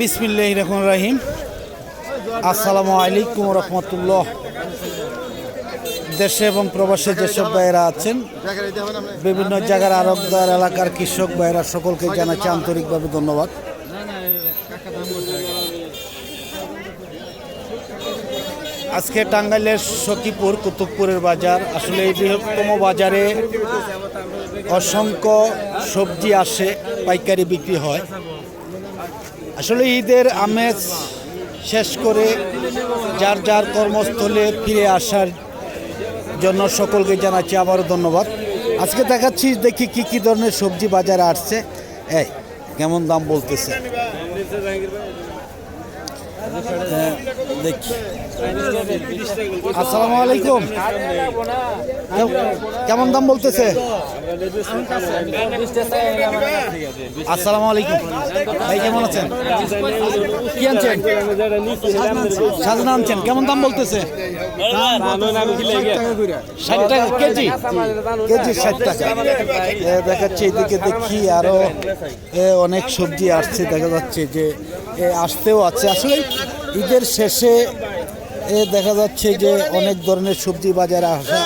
বিসমিল্লাহ রহমান রাহিম আসসালামু আলাইকুম রহমতুল্লাহ। দেশে এবং প্রবাসে যেসব ভাইয়েরা আছেন, বিভিন্ন জায়গার আরবদার এলাকার কৃষক ভাইয়েরা, সকলকে জানাচ্ছি আন্তরিকভাবে ধন্যবাদ। আজকে টাঙ্গাইলের সখীপুর কুতুবপুরের বাজার। আসলে এই বৃহত্তম বাজারে অসংখ্য সবজি আসে, পাইকারি বিক্রি হয়। আসলে ঈদের আমেজ শেষ করে যার যার কর্মস্থলে ফিরে আসার জন্য সকলকে জানাচ্ছি আবারও ধন্যবাদ। আজকে দেখাচ্ছি দেখি কি কি ধরনের সবজি বাজারে আসছে। এই, কেমন দাম বলতেছে? দেখি আসসালামু আলাইকুম। কেম- কেমন দাম বলতেছে? আসসালামু আলাইকুম। ভাই, কেমন আছেন? কি আনছেন? সাজনা আনছেন। কেমন দাম বলতেছে? ষাট কেজি। কেজি ষাট দেখাচ্ছে, এদিকে দেখি আরও অনেক সবজি আসছে। দেখা যাচ্ছে যে আসতেও আছে। আসলে ঈদের শেষে এ, দেখা যাচ্ছে যে অনেক ধরনের সবজি বাজারে আসা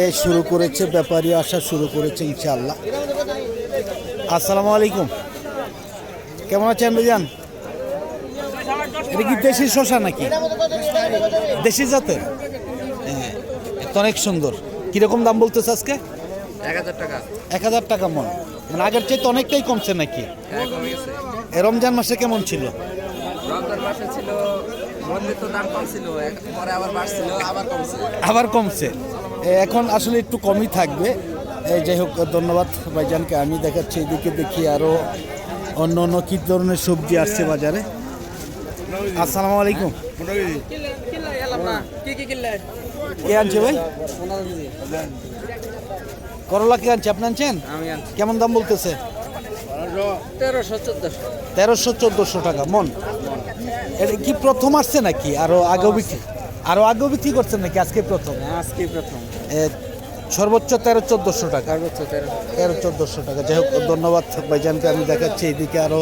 এ, শুরু করেছে ব্যাপারী আসা শুরু করেছে ইনশাআল্লাহ। আসসালামু আলাইকুম। কেমন আছেন ভাইজান? এটা কি দেশি শশা নাকি? দেশি জাতের? হ্যাঁ, তো অনেক সুন্দর। কীরকম দাম বলতেছে আজকে? এক হাজার টাকা। এক হাজার টাকা মন। মানে আগের চাইতে অনেকটাই কমছে নাকি? রমজান মাসে কেমন ছিল? রমজান মাসে ছিল দাম কম পরে আবার বাড়ছিল আবার কমছে। আবার কমছে। এ, এখন আসলে একটু কমই থাকবে। এই যাই হোক ধন্যবাদ ভাইজানকে। আমি দেখাচ্ছি এদিকে দেখি আরও অন্য অন্য কী ধরনের সবজি আসছে বাজারে। আসসালামু আলাইকুম। কি কি কে আনছে ভাই? করলা কি আনছে আপনি আনছেন? কেমন দাম বলতেছে? তেরোশো চোদ্দশো। টাকা মন। এটা কি প্রথম আসছে নাকি? আরও আগেও বিক্রি? আরও আগেও বিক্রি করছেন নাকি? আজকে প্রথম? আজকে প্রথম। সর্বোচ্চ তেরো চোদ্দোশো টাকা। তেরো। চোদ্দোশো টাকা। যাই হোক ধন্যবাদ ভাই ভাইজানকে। আমি দেখাচ্ছি এদিকে আরও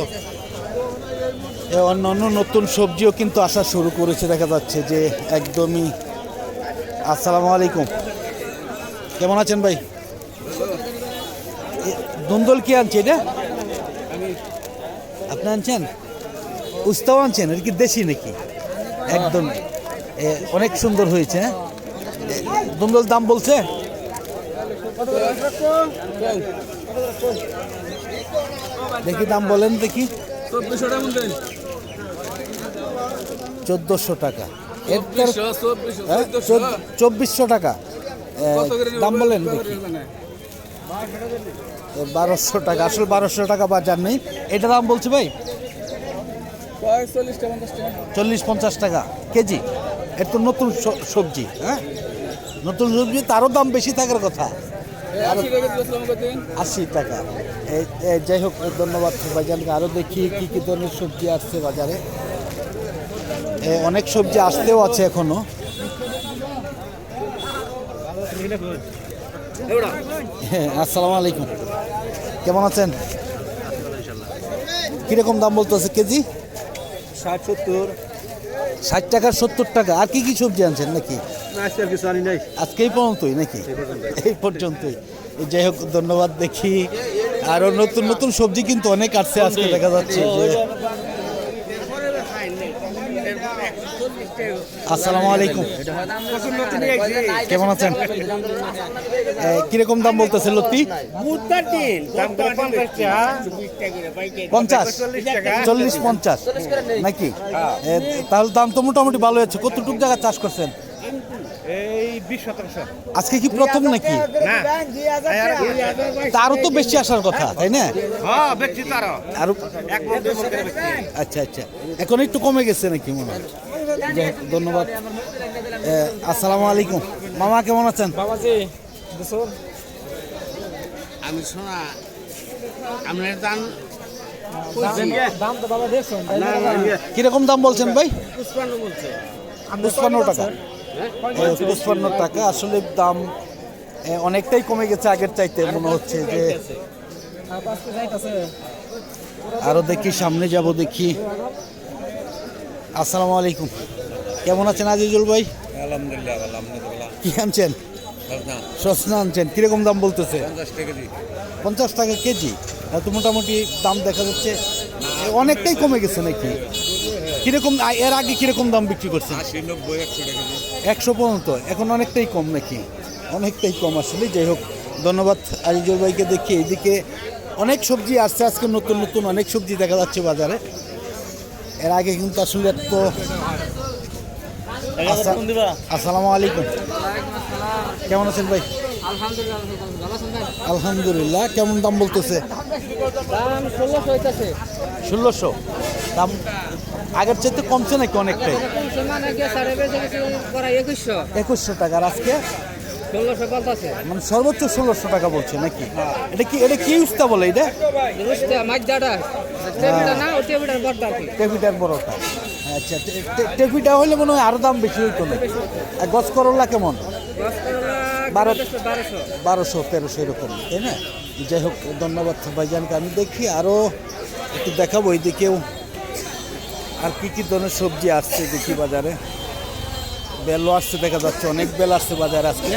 অন্য অন্য নতুন সবজিও কিন্তু আসা শুরু করেছে। দেখা যাচ্ছে যে একদমই। আসসালামু আলাইকুম। কেমন আছেন ভাই? দুন্দল কি আনছে এটা? আপনি আনছেন? উস্তাও আনছেন? এটা কি দেশি নাকি? একদম। অনেক সুন্দর হয়েছে হ্যাঁ? এ, দাম বলছে? দেখি দাম বলেন দেখি। চোদ্দশো টাকা। হ্যাঁ, চব্বিশশো টাকা। দাম বলেন দেখি। বারোশো টাকা, আসলে বারোশো টাকা বাজার নেই। এটা দাম বলছে ভাই? চল্লিশ পঞ্চাশ টাকা কেজি। এর তো নতুন সবজি হ্যাঁ? নতুন সবজি, তারও দাম বেশি থাকার কথা। আশি টাকা। যাই হোক, ধন্যবাদ ভাইজানকে। আরও দেখি কী কী ধরনের সবজি আসছে বাজারে। অনেক সবজি আসতেও আছে এখনও। হ্যাঁ আসসালামু আলাইকুম। কেমন আছেন? কীরকম দাম বলতেছে কেজি? ষাট সত্তর। ষাট টাকা সত্তর টাকা। আর কি কি সবজি আনছেন নাকি? আজকে আর কিছু আনি নাই। আজকে এই পর্যন্তই নাকি? এই পর্যন্তই। যাই হোক ধন্যবাদ দেখি। আরও নতুন নতুন সবজি কিন্তু অনেক আসছে আজকে দেখা যাচ্ছে যে আসসালামু আলাইকুম। কেমন আছেন? কীরকম দাম বলতেছে লতি? পঞ্চাশ। চল্লিশ পঞ্চাশ। নাকি? তাহলে দাম তো মোটামুটি ভালো হচ্ছে কতটুক জায়গা চাষ করছেন? আজকে কি প্রথম নাকি? তারও তো বেশি আসার কথা তাই না? হ্যাঁ আচ্ছা আচ্ছা। এখন একটু কমে গেছে নাকি মনে হয়? ধন্যবাদ। আসসালামু আলাইকুম। মামা কেমন আছেন? বাবাজি আমি শোনা আপনার দাম দাম তো বাবা দেখছেন কীরকম দাম বলছেন ভাই? পুষ্পান্ন বলছে। টাকা। এ, পঁচপান্ন টাকা। আসলে দাম অনেকটাই কমে গেছে আগের চাইতে মনে হচ্ছে যে। আরও দেখি সামনে যাব দেখি। আসসালামু আলাইকুম। কেমন আছেন আজিজুল ভাই? আলহামদুলিল্লাহ কি আনছেন? সসনা আনছেন। কীরকম দাম বলতেছে? পঞ্চাশ টাকা কেজি। তো মোটামুটি দাম দেখা যাচ্ছে অনেকটাই কমে গেছে নাকি? কীরকম এর আগে কীরকম দাম বিক্রি করছেন? একশো একশো পর্যন্ত এখন অনেকটাই কম নাকি? অনেকটাই কম আসলে। যাই হোক ধন্যবাদ আজিজুল ভাইকে দেখি। এইদিকে অনেক সবজি আসছে আজকে নতুন নতুন অনেক সবজি দেখা যাচ্ছে বাজারে। এর আগে কিন্তু আসলে তো আসসালামু আলাইকুম। কেমন আছেন ভাই? আলহামদুলিল্লাহ ভালো আছেন ভাই। আলহামদুলিল্লাহ কেমন দাম বলতেছে? ষোলোশো দাম আগের চাইতে কমছে নাকি অনেকটাই? মানে একুশশো। একুশশো টাকা আজকে? মানে সর্বোচ্চ ষোলোশো টাকা বলছে নাকি? এটা কি এটা কি উস্তা বলে এটা? টেপিটার বড়টা আচ্ছা টেপিটা হলে মনে হয় আরও দাম বেশি হইতো না আর গছ করলা কেমন? বারো বারোশো তেরোশো এরকম তাই না? যাই হোক ধন্যবাদ ভাইজানকে। আমি দেখি আরও একটু দেখাবো দিকেও আর কি কি ধরনের সবজি আসছে দেখি বাজারে। বেলও আসছে দেখা যাচ্ছে অনেক বেল আসছে বাজার আজকে।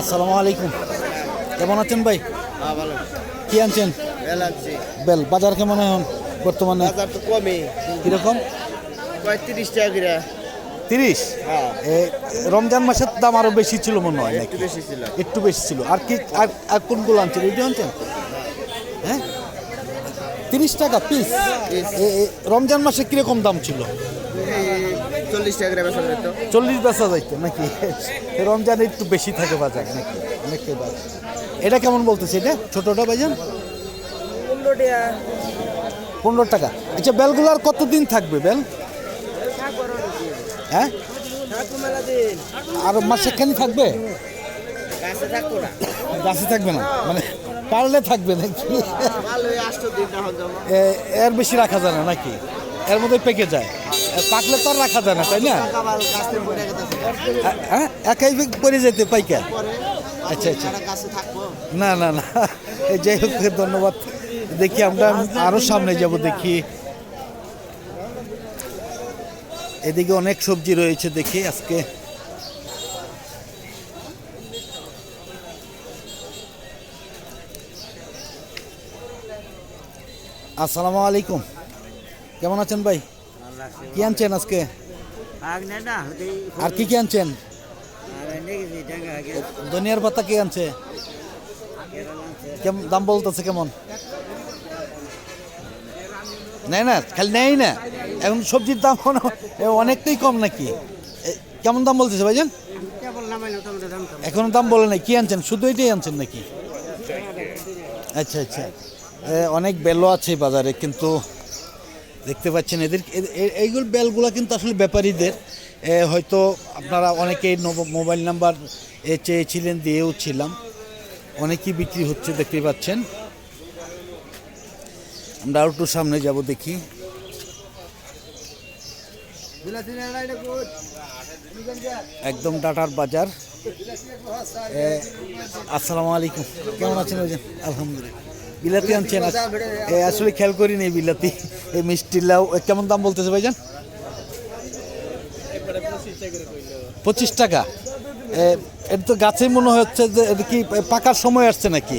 আসসালামু আলাইকুম। কেমন আছেন ভাই? হ্যাঁ কি আনছেন? বেল বাজার কেমন এখন বর্তমানে? বাজার তো কমই। কীরকম? পঁয়ত্রিশ টাকা করে। তিরিশ? হ্যাঁ। এ, রমজান মাসের দাম আরও বেশি ছিল মনে হয় একটু বেশি ছিল। একটু বেশি ছিল। আর কি আর আর কোনগুলো আনছেন? এইটা আনছেন? হ্যাঁ? তিরিশ টাকা পিস রমজান মাসে কীরকম দাম ছিল? চল্লিশ টাকা বেচা যাইতো। নাকি? রমজানে একটু বেশি থাকে বাজার নাকি? অনেকটাই বাজার এটা কেমন বলতেছে এটা? ছোটটা ভাইজান? পনেরো টাকা। আচ্ছা বেলগুলো আর কতদিন থাকবে বেল? হ্যাঁ? আর মাসেখানি থাকবে? গাছে গাছে থাকবে না? মানে পারলে থাকবে নাকি? এর বেশি রাখা যায় না নাকি? এর মধ্যে পেকে যায়। পাকলে তো আর রাখা যায় না তাই না? হ্যাঁ, একাই পরে যেতে পাইকা আচ্ছা আচ্ছা। না না না। যাই হোক ধন্যবাদ। দেখি আমরা আরও সামনে যাব দেখি। এদিকে অনেক সবজি রয়েছে দেখি আজকে। আসসালামু আলাইকুম। কেমন আছেন ভাই? কি আনছেন আজকে? আর কি কি আনছেন? দুনিয়ার পাতা কি আনছে? কেমন দাম বলতেছে কেমন? নেয় না, খালি নেই না। এখন সবজির দাম অনেকটাই কম নাকি? কেমন দাম বলতেছে ভাইজান? এখনও দাম বলে নাই। কি আনছেন? শুধু এটাই আনছেন নাকি? আচ্ছা আচ্ছা। অনেক বেলও আছে বাজারে, কিন্তু দেখতে পাচ্ছেন এদের এইগুলো বেলগুলো কিন্তু আসলে ব্যাপারীদের হয়তো আপনারা অনেকেই মোবাইল নাম্বার, এ, চেয়েছিলেন, দিয়েও ছিলাম। অনেকেই বিক্রি হচ্ছে, দেখতে পাচ্ছেন। আমরা একটু সামনে যাব, দেখি। একদম ডাটার বাজার। আসসালামু আলাইকুম। কেমন আছেন আলহামদুলিল্লাহ। বিলাতি আনছেন আসলে খেয়াল করি নেই বিলাতি। এই মিষ্টি লাউ কেমন দাম বলতেছে ভাইজান? পঁচিশ টাকা। এটা তো গাছে মনে হচ্ছে যে এটা কি পাকার সময় আসছে নাকি?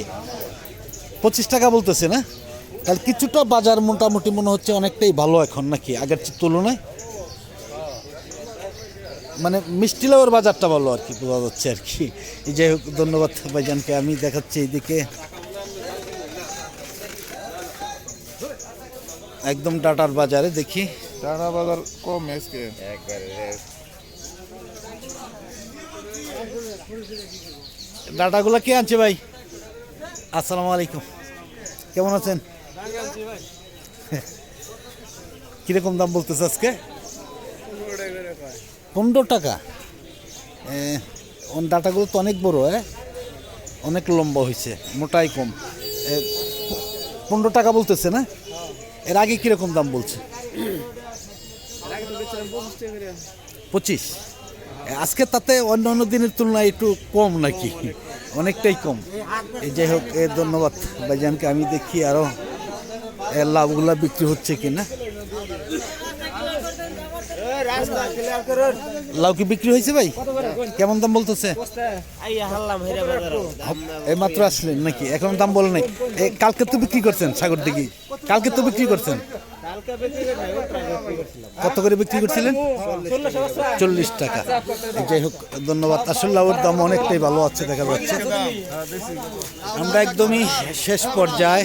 পঁচিশ টাকা বলতেছে না? তাহলে কিছুটা বাজার মোটামুটি মনে হচ্ছে অনেকটাই ভালো এখন নাকি, আগের তুলনায়? মানে মিষ্টি লাউয়ের বাজারটা ভালো আর কি, বোঝা যাচ্ছে আর কি। যাই হোক, ধন্যবাদ ভাইজানকে। আমি দেখাচ্ছি এইদিকে। একদম ডাটার বাজারে দেখি। টানা বাজার কম আজকে। ডাটাগুলো কে আনছে ভাই? আসসালামু আলাইকুম। কেমন আছেন? কীরকম দাম বলতেছে আজকে? পনেরো টাকা। ওন ডাটাগুলো তো অনেক বড় হ্যাঁ? অনেক লম্বা হয়েছে মোটাই কম। পনেরো টাকা বলতেছে না? এর আগে কীরকম দাম বলছে? পঁচিশ। আজকে তাতে অন্য অন্য দিনের তুলনায় একটু কম নাকি? অনেকটাই কম। এই যাই হোক, এ, ধন্যবাদ ভাইজানকে। আমি দেখি আরও লাভগুলা বিক্রি হচ্ছে কিনা। লাউ কি বিক্রি হয়েছে ভাই? কেমন দাম বলতেছে? এই মাত্র আসলেন নাকি? এখন দাম বলে নাই। কালকে তো বিক্রি করছেন সাগর দিঘি। কালকে তো বিক্রি করছেন? কত করে বিক্রি করছিলেন? চল্লিশ টাকা। যাই হোক, ধন্যবাদ। আসলে লাউর দাম অনেকটাই ভালো আছে, দেখা যাচ্ছে। আমরা একদমই শেষ পর্যায়ে